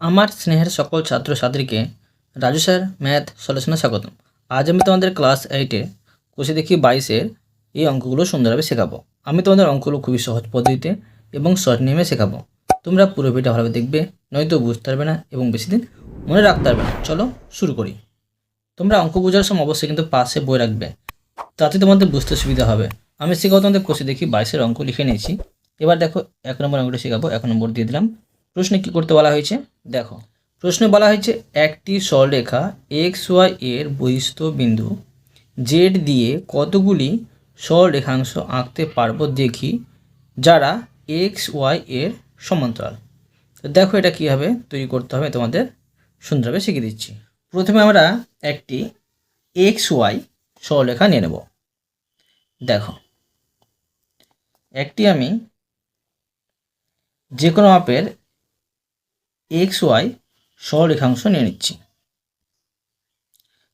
আমার স্নেহের সকল ছাত্রছাত্রীকে রাজু স্যার, ম্যাথ সলিউশনে স্বাগতম। আজ আমি তোমাদের ক্লাস এইটে কোষে দেখি বাইশের এই অঙ্কগুলো সুন্দরভাবে শেখাবো। আমি তোমাদের অঙ্কগুলো খুবই সহজ পদ্ধতিতে এবং শর্ট নিয়মে শেখাবো। তোমরা পুরো ভিডিও ভালোভাবে দেখবে, নয়তো বুঝতে পারবে না এবং বেশি দিন মনে রাখতে পারবে না। চলো শুরু করি। তোমরা অঙ্ক বোঝার সময় অবশ্যই কিন্তু পাশে বই রাখবে। তাতে তোমাদের বুঝতে সুবিধা হবে। আমি শেখাবো তোমাদের কোষে দেখি বাইশের অঙ্ক লিখে নিয়েছি। এবার দেখো এক নম্বর অঙ্কটা শেখাবো। এক নম্বর দিয়ে দিলাম। প্রশ্নে কি করতে বলা হয়েছে? দেখো, প্রশ্নে বলা হয়েছে একটি সরলরেখা এক্স ওয়াই এর বহিস্থ বিন্দু জেড দিয়ে কতগুলি সরলরেখাংশ আঁকতে পারব দেখি, যারা এক্স ওয়াই এর সমান্তরাল। তো দেখো এটা কীভাবে তৈরি করতে হবে, তোমাদের সুন্দরভাবে শিখিয়ে দিচ্ছি। প্রথমে আমরা একটি এক্স ওয়াই সরলরেখা নিয়ে নেব। দেখো, একটি আমি যে কোনো মাপের এক্স ওয়াই সরলরেখাংশ নিয়ে নিচ্ছি।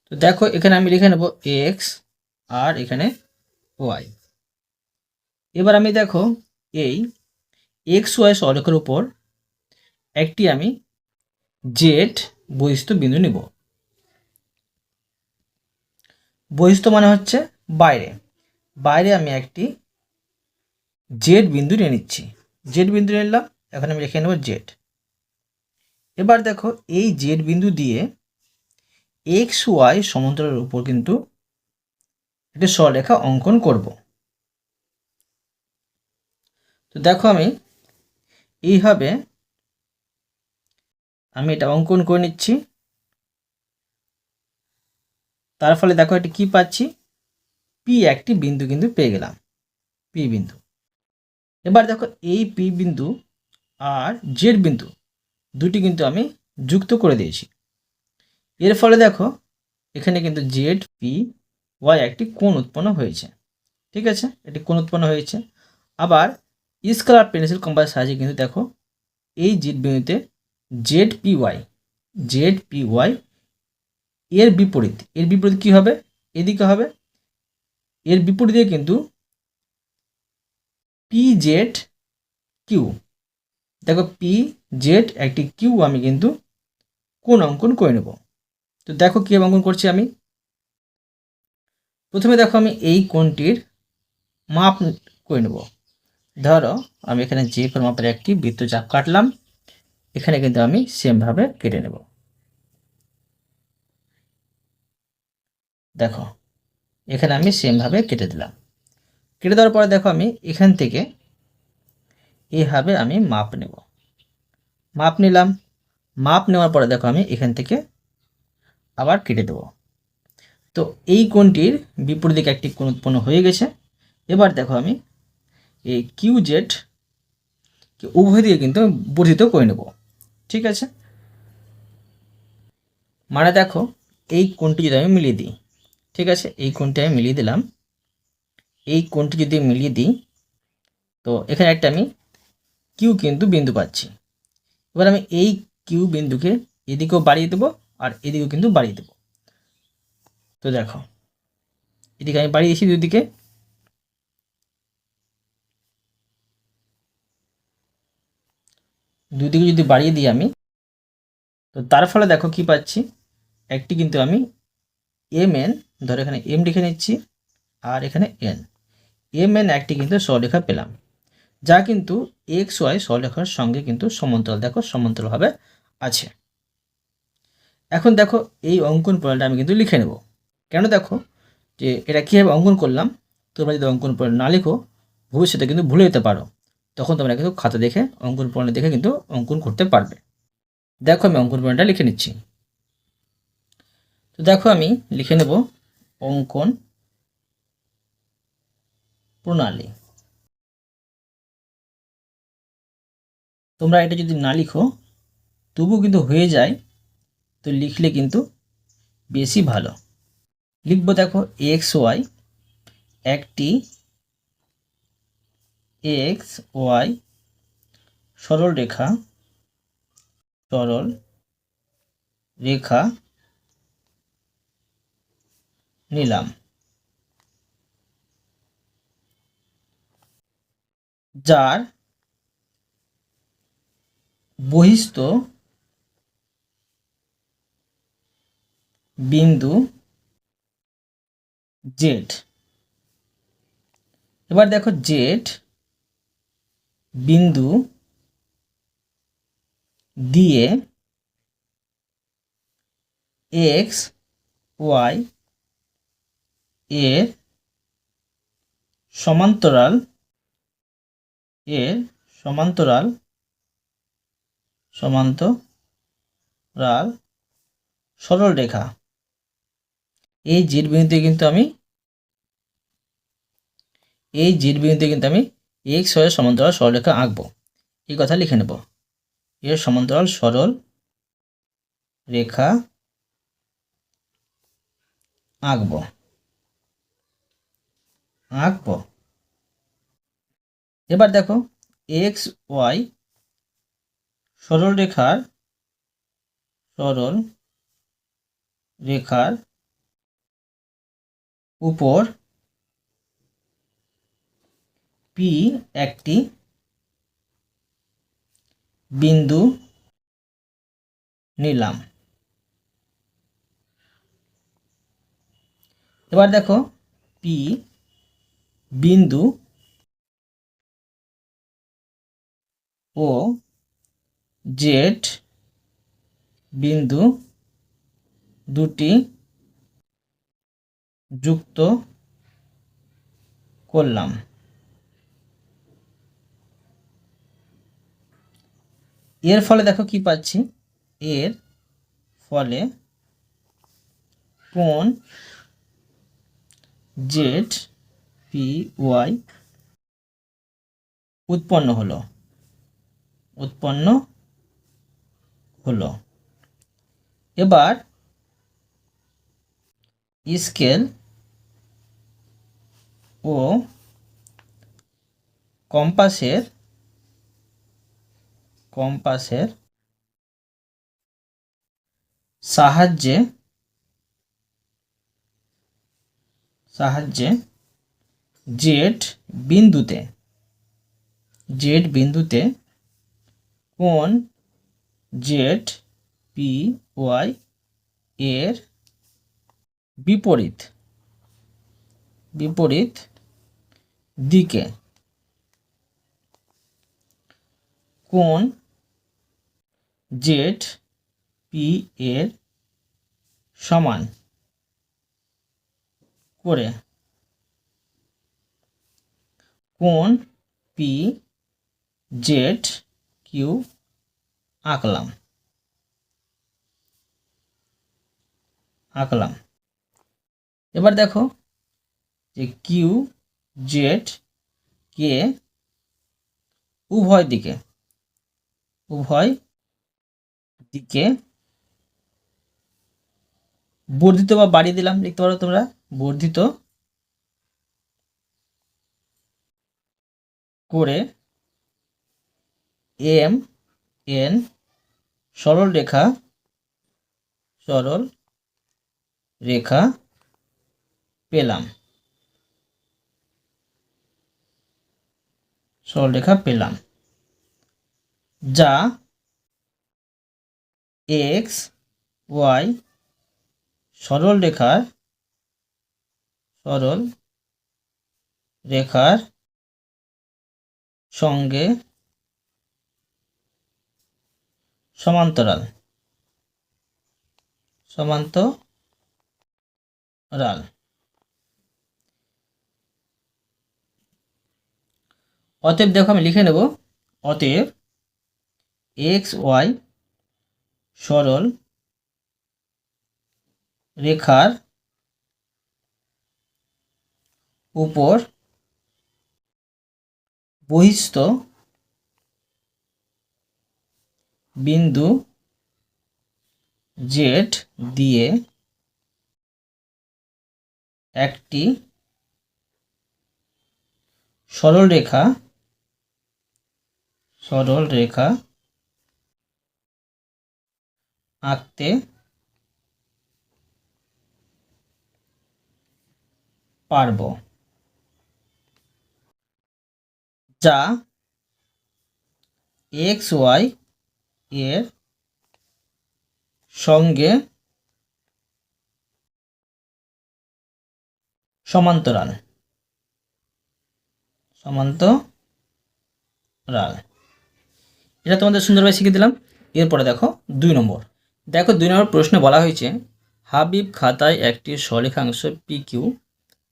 তো দেখো, এখানে আমি লিখে নেব এক্স আর এখানে ওয়াই এবার আমি দেখো, এই এক্স ওয়াই সরলরেখার উপর একটি আমি জেড বহিস্থ বিন্দু নিব। বহিস্থ মানে হচ্ছে বাইরে। বাইরে আমি একটি জেড বিন্দু নিয়ে নিচ্ছি। জেড বিন্দু নিলাম, এখন আমি লিখে নেব জেড এবার দেখো এই জেড বিন্দু দিয়ে এক্স ওয়াই সমান্তরালের উপর কিন্তু একটি সরলরেখা অঙ্কন করব। তো দেখো আমি এইভাবে আমি এটা অঙ্কন করে নিচ্ছি। তার ফলে দেখো এটি কি পাচ্ছি? পি একটি বিন্দু কিন্তু পেয়ে গেলাম পি বিন্দু। এবার দেখো এই পি বিন্দু আর জেড বিন্দু দুটি কিন্তু আমি যুক্ত করে দিয়েছি। এর ফলে দেখো, এখানে কিন্তু জেড পি ওয়াই একটি কোণ উৎপন্ন হয়েছে। ঠিক আছে? এটি কোণ উৎপন্ন হয়েছে। আবার স্কেলার পেন্সিল কম্পাস সাহায্যে কিন্তু দেখো, এই জেড বিন্দুতে Z P Y Z P Y এর বিপরীত। এর বিপরীত কী হবে? এদিকে হবে। এর বিপরীতে কিন্তু পি জেড কিউ দেখো পি জেড একটি কিউ আমি কিন্তু কোন অঙ্কন করে নেব। তো দেখো কীভাবে অঙ্কন করছি আমি। প্রথমে দেখো আমি এই কোণটির মাপ করে নেব। ধরো আমি এখানে যে কোনো মাপের একটি বৃত্তচাপ কাটলাম, এখানে কিন্তু আমি সেমভাবে কেটে নেব। দেখো, এখানে আমি সেমভাবে কেটে দিলাম। কেটে দেওয়ার পরে দেখো আমি এখান থেকে এইভাবে আমি মাপ নেব। মাপ নিলাম। মাপ নেওয়ার পরে দেখো আমি এখান থেকে আবার কেটে দেব। তো এই কোণটির বিপরীত দিকে একটি কোণ উৎপন্ন হয়ে গেছে। এবার দেখো আমি এই কিউ জেড উভয় দিকে কিন্তু বর্ধিত করে নেব। ঠিক আছে? মানে দেখো, এই কোণটি যদি আমি মিলিয়ে দিই, ঠিক আছে? এই কোণটি আমি মিলিয়ে দিলাম। এই কোণটি যদি মিলিয়ে দিই, তো এখানে একটা আমি কিউ কিন্তু বিন্দু পাচ্ছি। এবার আমি এই কিউ বিন্দুকে এদিকেও বাড়িয়ে দেবো আর এদিকেও কিন্তু বাড়িয়ে দেবো। তো দেখো, এদিকে আমি বাড়িয়ে দিয়েছি দুদিকে। দুদিকে যদি বাড়িয়ে দিই আমি, তো তার ফলে দেখো কি পাচ্ছি? একটি কিন্তু আমি এম এন ধরো এখানে এম লিখে নিচ্ছি আর এখানে এন এম এন একটি কিন্তু সরেখা পেলাম। যা কিন্তু এক্স ওয়াই সরলরেখার সঙ্গে কিন্তু সমান্তরাল। দেখো, সমান্তরালভাবে আছে। এখন দেখো, এই অঙ্কন প্রণালীটা আমি কিন্তু লিখে নেব। কেন দেখো যে এটা কীভাবে অঙ্কন করলাম? তোমরা যদি অঙ্কন প্রণালী না লিখো, ভবিষ্যতে কিন্তু ভুলে যেতে পারো। তখন তোমরা কিন্তু খাতা দেখে, অঙ্কন প্রণালী দেখে কিন্তু অঙ্কন করতে পারবে। দেখো, আমি অঙ্কন প্রণালীটা লিখে নিচ্ছি। তো দেখো, আমি লিখে নেব অঙ্কন প্রণালী। তোমরা এটা যদি না লিখো তবু কিন্তু হয়ে যায়, তো লিখলে কিন্তু বেশি ভালো। লিখব দেখো এক্স ওয়াই একটি এক্স ওয়াই সরল রেখা সরল রেখা নিলাম। যার বহিস্থ বিন্দু জেড এবার দেখো জেড বিন্দু দিয়ে এক্স ওয়াই এর সমান্তরাল এর সমান্তরাল সমান্তরাল সরল রেখা। এই জেড বিন্দুতে কিন্তু আমি, এই জেড বিন্দুতে কিন্তু আমি এক্স ওয়াই সমান্তরাল সরলরেখা আঁকবো। এই কথা লিখে নেব। এর সমান্তরাল সরল রেখা আঁকবো। আঁকবো। এবার দেখো এক্স ওয়াই সরল রেখার সরল রেখার উপর পি একটি বিন্দু নিলাম। এবার দেখো পি বিন্দু ও জেড বিন্দু দুটি যুক্ত করলাম। এর ফলে দেখো কি পাচ্ছি? এর ফলে কোন জেড পি ওয়াই উৎপন্ন হলো? উৎপন্ন হলো। এবার স্কেল ও কম্পাসের কম্পাসের সাহায্যে সাহায্যে জেড বিন্দুতে জেড বিন্দুতে কোন জেড পি ওয়াই এর বিপরীত বিপরীত দিকে। কোন জেড পি এর সমান? করে। কোন পি জেড কিউ আঁকলাম। আঁকলাম। এবার দেখো যে কিউ জেড কে উভয় দিকে উভয় দিকে বর্ধিত বা বাড়িয়ে দিলাম লিখতে পারো তোমরা, বর্ধিত করে এম এন সরল রেখা সরল রেখা পেলাম। সরল রেখা পেলাম। যা এক্স ওয়াই সরল রেখার সরল রেখার সঙ্গে সমান্তরাল। সমান্তরাল। অতএব দেখো আমি লিখে নেব অতএব এক্স ওয়াই সরল রেখার উপর বহিস্থ বিন্দু জেড দিয়ে একটি সরল রেখা সরল রেখা আঁকতে পারব যা এক্স ওয়াই এর সঙ্গে সমান্তরাল। সমান্তরাল। এটা তোমাদের সুন্দরভাবে শিখে দিলাম। এরপরে দেখো দুই নম্বর। দেখো দুই নম্বর প্রশ্নে বলা হয়েছে, হাবিব খাতায় একটি সরেখাংশ পি কিউ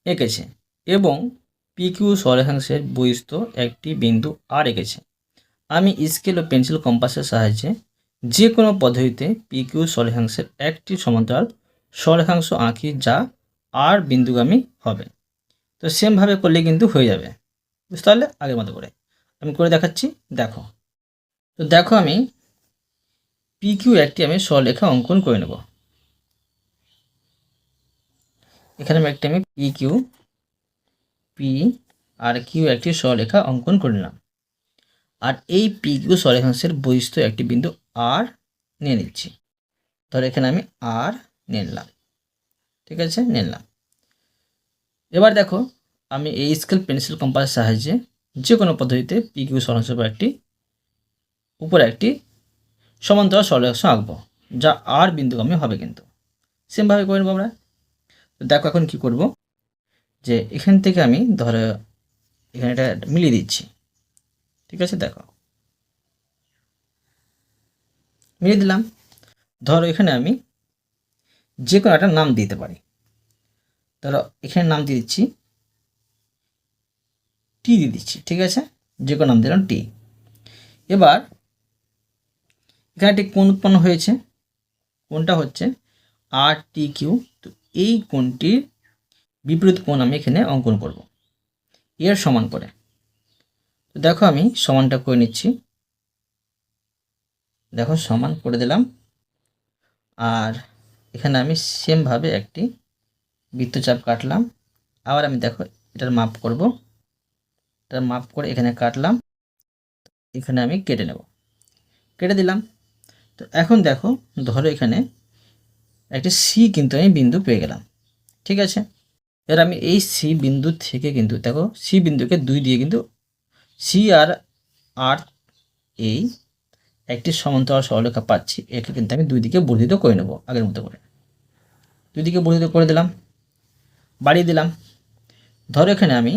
এঁকেছে এবং পি কিউ সরেখাংশের বহিস্থ একটি বিন্দু আর এঁকেছে। আমি স্কেল ও পেন্সিল কম্পাসের সাহায্যে যে কোনো পদ্ধতিতে পি কিউ সরেখাংশের একটি সমান্তরাল সরেখাংশ আঁকি যা আর বিন্দুগামী হবে। তো সেমভাবে করলে কিন্তু হয়ে যাবে। বুঝতে পারলে? আগের মতো করে। আমি করে দেখাচ্ছি। দেখো। তো দেখো আমি পি কিউ একটি আমি সরলেখা অঙ্কন করে নেব। এখানে আমি একটি আমি পি কিউ পি আর কিউ একটি সরলেখা অঙ্কন করে নিলাম। আর এই পি কিউ সরেখাংশের বহিস্থ একটি বিন্দু আর নিয়ে নিচ্ছি। ধর এখানে আমি আর নিলাম। ঠিক আছে? নিলাম। এবার দেখো, আমি এই স্কেল পেন্সিল কম্পাসের সাহায্যে যে কোনো পদ্ধতিতে পি কিউ সরেখাংশ বা একটি উপরে একটি সমান্তরাল সরলরেখা আঁকবো, যা আর বিন্দুগামী হবে কিন্তু। সেমভাবে করে নেব আমরা। তো দেখো এখন কি করব, যে এখান থেকে আমি ধরো এখানে এটা মিলিয়ে দিচ্ছি। ঠিক আছে, দেখো। মিলিয়ে দিলাম। ধরো এখানে আমি যে কোনো একটা নাম দিতে পারি। ধরো এখানে নাম দিয়ে দিচ্ছি টি দিয়ে দিচ্ছি, ঠিক আছে? যে কোনো নাম দিলাম টি এবার এখানে একটি কোণ উৎপন্ন হয়েছে? কোণটা হচ্ছে? আর টি কিউ তো এই কোণটির বিপরীত কোণ আমি এখানে অঙ্কন করব। এর সমান করে। তো দেখো আমি সমানটা করে নিচ্ছি। দেখো সমান করে দিলাম। আর এখানে আমি সেমভাবে একটি বৃত্তচাপ কাটলাম। আবার আমি দেখো এটার মাপ করব। এটার মাপ করে এখানে কাটলাম। এখানে আমি কেটে নেব। কেটে দিলাম। তো এখন দেখো, ধরো এখানে একটি সি কিন্তু আমি বিন্দু পেয়ে গেলাম। ঠিক আছে? এবার আমি এই সি বিন্দু থেকে কিন্তু, দেখো সি বিন্দুকে দুই দিয়ে কিন্তু সি আর আর এই একটি সমান্তরাল সরলরেখা পাচ্ছি, একে কিন্তু আমি দুই দিকে বর্ধিত করে নেব আগের মতো করে। দুই দিকে বর্ধিত করে দিলাম, বাড়িয়ে দিলাম। ধরো এখানে আমি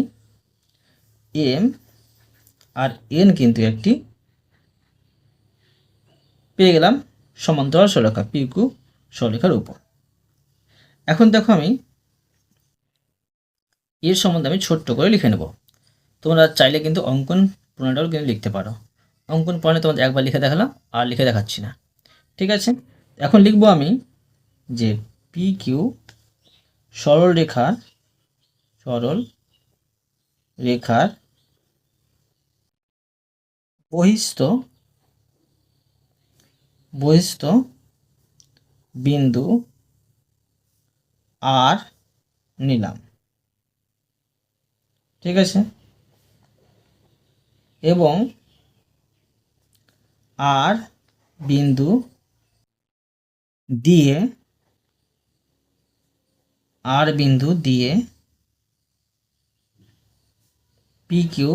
এম আর এন কিন্তু একটি পেয়ে গেলাম সমান্তরাল সরলরেখা পিকু সরলরেখার উপর। এখন দেখো আমি এর সম্বন্ধে আমি ছোট্ট করে লিখে নেব। তোমরা চাইলে কিন্তু অঙ্কন প্রণালীটাও কিন্তু লিখতে পারো। অঙ্কন প্রণালী তোমাদের একবার লিখে দেখালাম, আর লিখে দেখাচ্ছি না। ঠিক আছে? এখন লিখব আমি যে পি কিউ সরল রেখার সরল রেখার বহিস্থ বহিস্থ বিন্দু আর নিলাম। ঠিক আছে? এবং আর বিন্দু দিয়ে, আর বিন্দু দিয়ে পি কিউ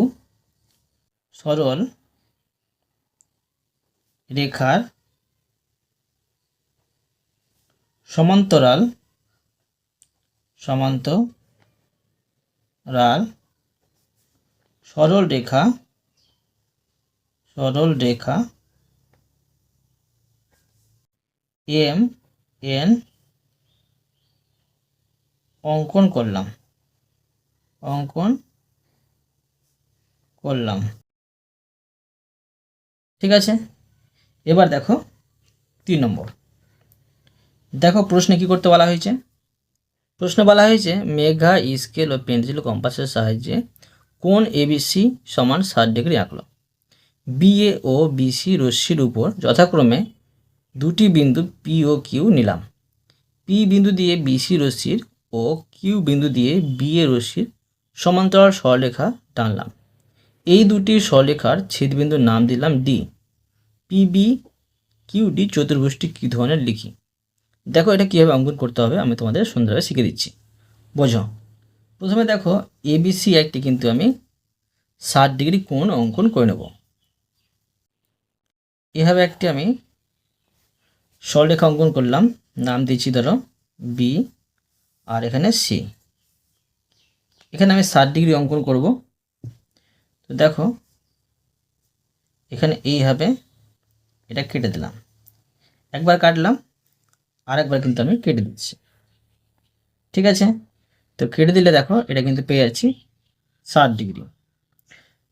সরল রেখার সমান্তরাল সমান্তরাল সরল রেখা সরল রেখা এম এন অঙ্কন করলাম। অঙ্কন করলাম। ঠিক আছে? এবার দেখো তিন নম্বর। দেখো প্রশ্নে কি করতে বলা হয়েছে? প্রশ্ন বলা হয়েছে, মেঘা, স্কেল ও পেন্সিল কম্পাসের সাহায্যে কোন এবিসি সমান ষাট ডিগ্রি আঁকলো? বিএ ও বিসি রশ্মির উপর যথাক্রমে দুটি বিন্দু পি ও কিউ নিলাম। পি বিন্দু দিয়ে বিসি রশ্মির ও কিউ বিন্দু দিয়ে বিএ রশ্মির সমান্তরাল সরলেখা টানলাম। এই দুটি সরলেখার ছেদবিন্দুর নাম দিলাম ডি পিবি কিউ ডি চতুর্ভুজটি কী ধরনের লিখি? দেখো এটা কীভাবে অঙ্কন করতে হবে, আমি তোমাদের সুন্দরভাবে শিখে দিচ্ছি। বোঝো। প্রথমে দেখো এবিসি একটি কিন্তু আমি ষাট ডিগ্রি কোণ অঙ্কন করে নেব। এভাবে একটি আমি সরলরেখা অঙ্কন করলাম। নাম দিচ্ছি ধরো বি আর এখানে সি এখানে আমি ষাট ডিগ্রি অঙ্কন করব। তো দেখো, এখানে এইভাবে এটা কেটে দিলাম। একবার কাটলাম আর একবার কিন্তু আমি কেটে দিচ্ছি। ঠিক আছে? তো কেটে দিলে দেখো, এটা কিন্তু পেয়ে যাচ্ছি ষাট ডিগ্রি।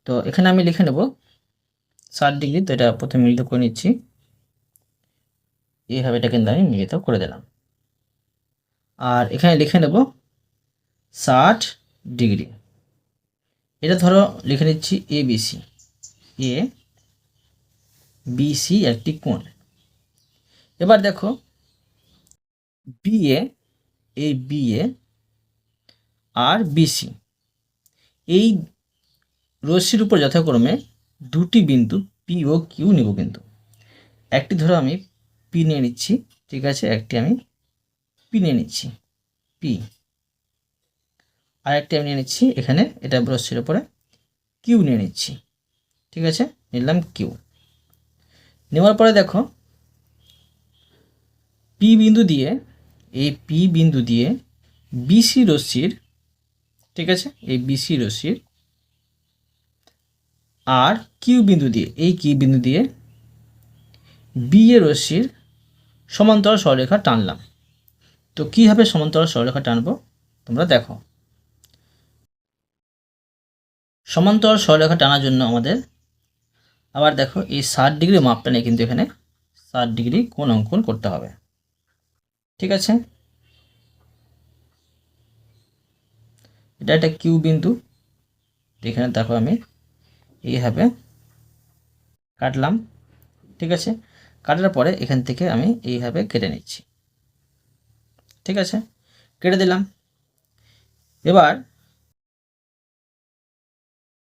তো এখানে আমি লিখে নেব ষাট ডিগ্রি, তো এটা প্রথমে মিলিত করে নিচ্ছি। এইভাবে এটা কিন্তু আমি মিলিত করে দিলাম। আর এখানে লিখে নেব ষাট ডিগ্রি। এটা ধরো লিখে নিচ্ছি এ বিসি এ বিসি একটি কোণ। এবার দেখো বিএ এই বিএ আর বিসি এই রশ্মির উপর যথাক্রমে দুটি বিন্দু পি ও কিউ নেব কিন্তু। একটি ধরো আমি পি নিয়ে নিচ্ছি, ঠিক আছে? একটি আমি পি নিয়ে নিচ্ছি পি আর একটি আমি নিয়ে নিচ্ছি, এখানে এটা রশ্মির ওপরে কিউ নিয়ে নিচ্ছি, ঠিক আছে? নিলাম কিউ নেওয়ার পরে দেখো পি বিন্দু দিয়ে, এই পি বিন্দু দিয়ে বিসি রশ্মির, ঠিক আছে? এই বিসি রশ্মির আর কিউ বিন্দু দিয়ে, এই কিউ বিন্দু দিয়ে বি এ রশ্মির সমান্তরাল সরলরেখা টানলাম। তো কীভাবে সমান্তরাল সরলরেখা টানবো? তোমরা দেখো। সমান্তরাল সরলরেখা টানার জন্য আমাদের আবার দেখো, এই ষাট ডিগ্রি মাপটা নিয়ে কিন্তু এখানে ষাট ডিগ্রি কোন অঙ্কন করতে হবে। ঠিক আছে? এটা একটা কিউ বিন্দু। এখানে দেখো আমি এইভাবে কাটলাম। ঠিক আছে? কাটার পরে এখান থেকে আমি এইভাবে কেটে নিচ্ছি। ঠিক আছে? কেটে দিলাম। এবার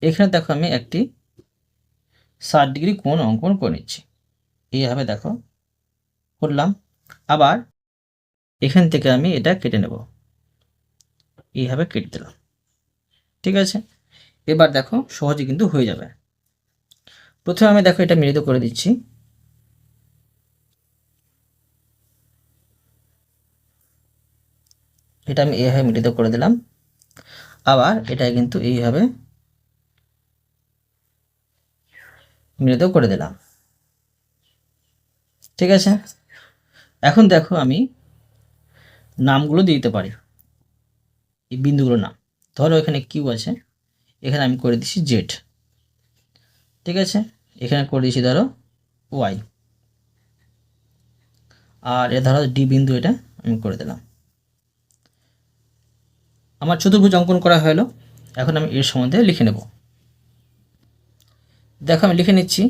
এখানে দেখো আমি একটি ষাট ডিগ্রি কোণ অঙ্কন করে নিচ্ছি। এইভাবে দেখো, করলাম। আবার এখান থেকে আমি এটা কেটে নেব। এইভাবে কেটে দিলাম। ঠিক আছে? এবার দেখো সহজে কিন্তু হয়ে যাবে। প্রথমে আমি দেখো এটা মিলিত করে দিচ্ছি। এটা আমি এইভাবে মিলিত করে দিলাম। আবার এটা কিন্তু এইভাবে মিলিত করে দিলাম। ঠিক আছে? এখন দেখো আমি নামগুলো দিতে পারি। এই বিন্দুগুলোর নাম। ধরো এখানে কিউ আছে। এখানে আমি করে দিচ্ছি জেড ঠিক আছে? এখানে করে দিচ্ছি ধরো ওয়াই আর এ ধরো ডি বিন্দু এটা আমি করে দিলাম। আমার চতুর্ভুজ অঙ্কন করা হলো। এখন আমি এর সম্বন্ধে লিখে নেব। দেখো, আমি লিখে নিচ্ছি।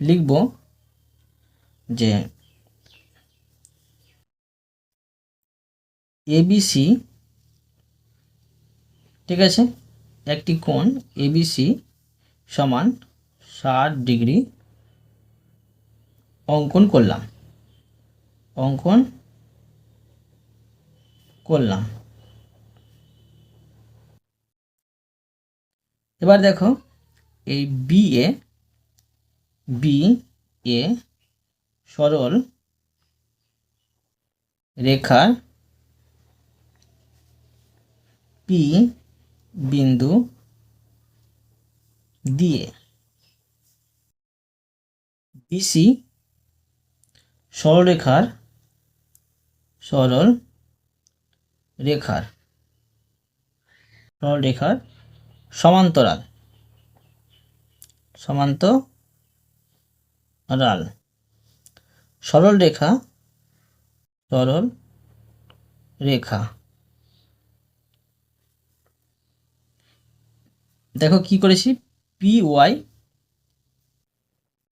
লিখব যে এবিসি ঠিক আছে? একটি কোণ এবিসি সমান ষাট ডিগ্রি অঙ্কন করলাম। অঙ্কন করলাম। এবার দেখো, এই বি এ বি এ সরল রেখার পি বিন্দু দিয়ে। বিসি সরলরেখার সরল রেখার সরলরেখার সমান্তরাল সমান্তরাল। সরল রেখা সরল রেখা দেখো কি করেছি? পি ওয়াই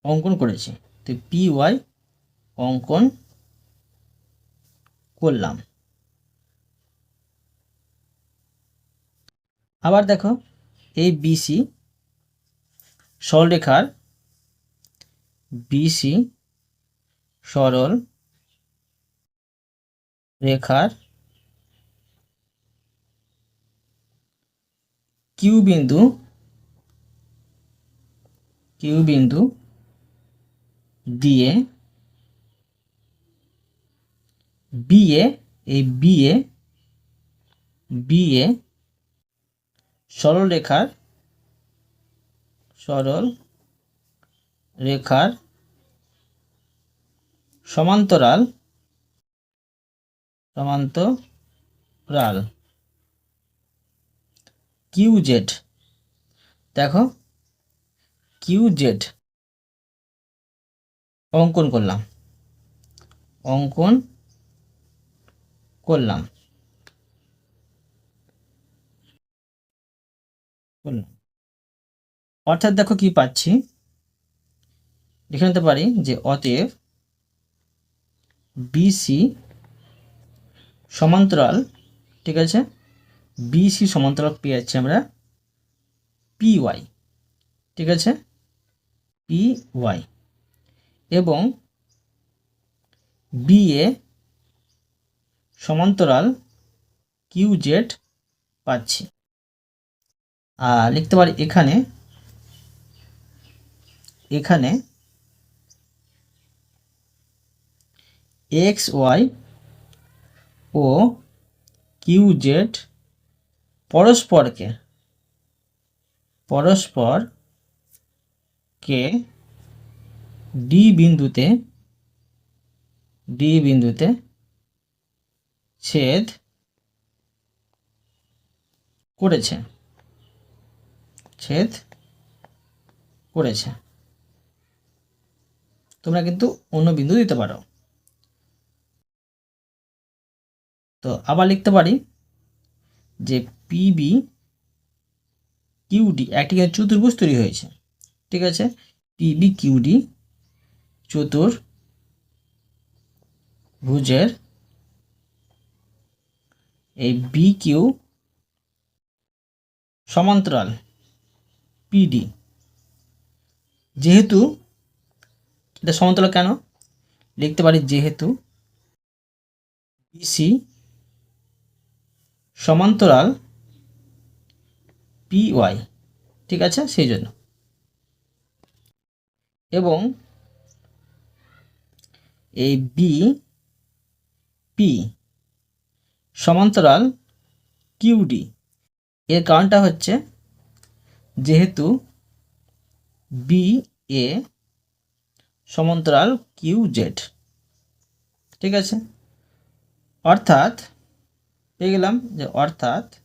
অঙ্কন করেছি। তো পি ওয়াই অঙ্কন করলাম। আবার দেখো এই বিসি সরলরেখার বিসি সরল রেখার কিউ বিন্দু কিউ বিন্দু দিয়ে বিএ এই বিএ বিএ সরল রেখার সরল রেখার সমান্তরাল সমান্তরাল। কিউ জেড দেখো কিউ জেড অঙ্কন করলাম। অঙ্কন করলাম। অর্থাৎ দেখো কি পাচ্ছি? লিখে নিতে পারি যে অতএব বিসি সমান্তরাল, ঠিক আছে? বিসি সমান্তরাল পেয়ে যাচ্ছি আমরা পি ওয়াই ঠিক আছে? পি ওয়াই এবং বিএ সমান্তরাল কিউ জেড পাচ্ছি। আর লিখতে পারি এখানে এখানে এক্স ওয়াই ও কিউ জেড পরস্পরকে পরস্পরকে ডি বিন্দুতে ডি বিন্দুতে ছেদ করেছে ছেদ করেছে। তোমরা কিন্তু অন্য বিন্দু দিতে পারো। তো আবার লিখতে পারি যে পিবি কিউডি একটি চতুর্ভুজ তৈরি হয়েছে, ঠিক আছে? পিবি কিউডি চতুর্ভুজের এই বি কিউ সমান্তরাল পিডি যেহেতু, এটা সমান্তরাল কেন? লিখতে পারি যেহেতু বিসি সমান্তরাল পি ওয়াই ঠিক আছে? সেই জন্য। এবং এই বি পি সমান্তরাল কিউডি এর কারণটা হচ্ছে যেহেতু বি এ সমান্তরাল কিউ জেড ঠিক আছে? অর্থাৎ, পেয়ে গেলাম যে অর্থাৎ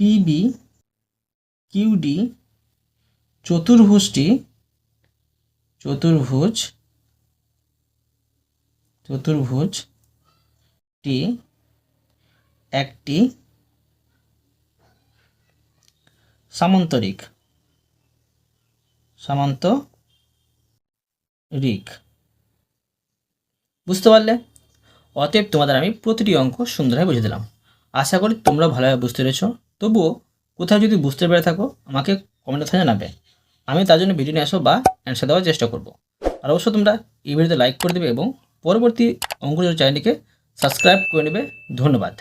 পিবি কিউডি চতুর্ভুজটি, চতুর্ভুজ চতুর্ভুজটি একটি সামান্তরিক সামান্তরিক। বুঝতে পারলে? অতএব তোমাদের আমি প্রতিটি অঙ্ক সুন্দরভাবে বুঝে দিলাম। আশা করি তোমরা ভালোভাবে বুঝতে পেরেছ। তবুও কোথাও যদি বুঝতে পেরে থাকো, আমাকে কমেন্ট কথা জানাবে। আমি তার জন্য ভিডিও নিয়ে আসব বা অ্যান্সার দেওয়ার চেষ্টা করব। আর অবশ্য তোমরা এই ভিডিওতে লাইক করে দেবে এবং পরবর্তী অঙ্কুর চ্যানেলটিকে সাবস্ক্রাইব করে নেবে। ধন্যবাদ।